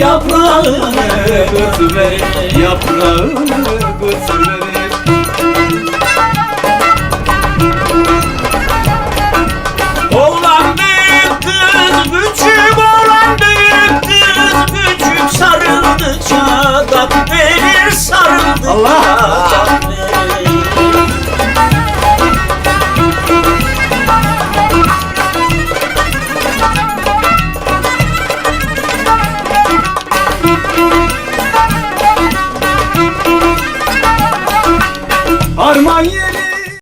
yaprağını götüver Yaprağını götüver Oğlan büyük kız küçük Oğlan büyük kız küçük Sarıldıkça da verir Allah! Harman yeli.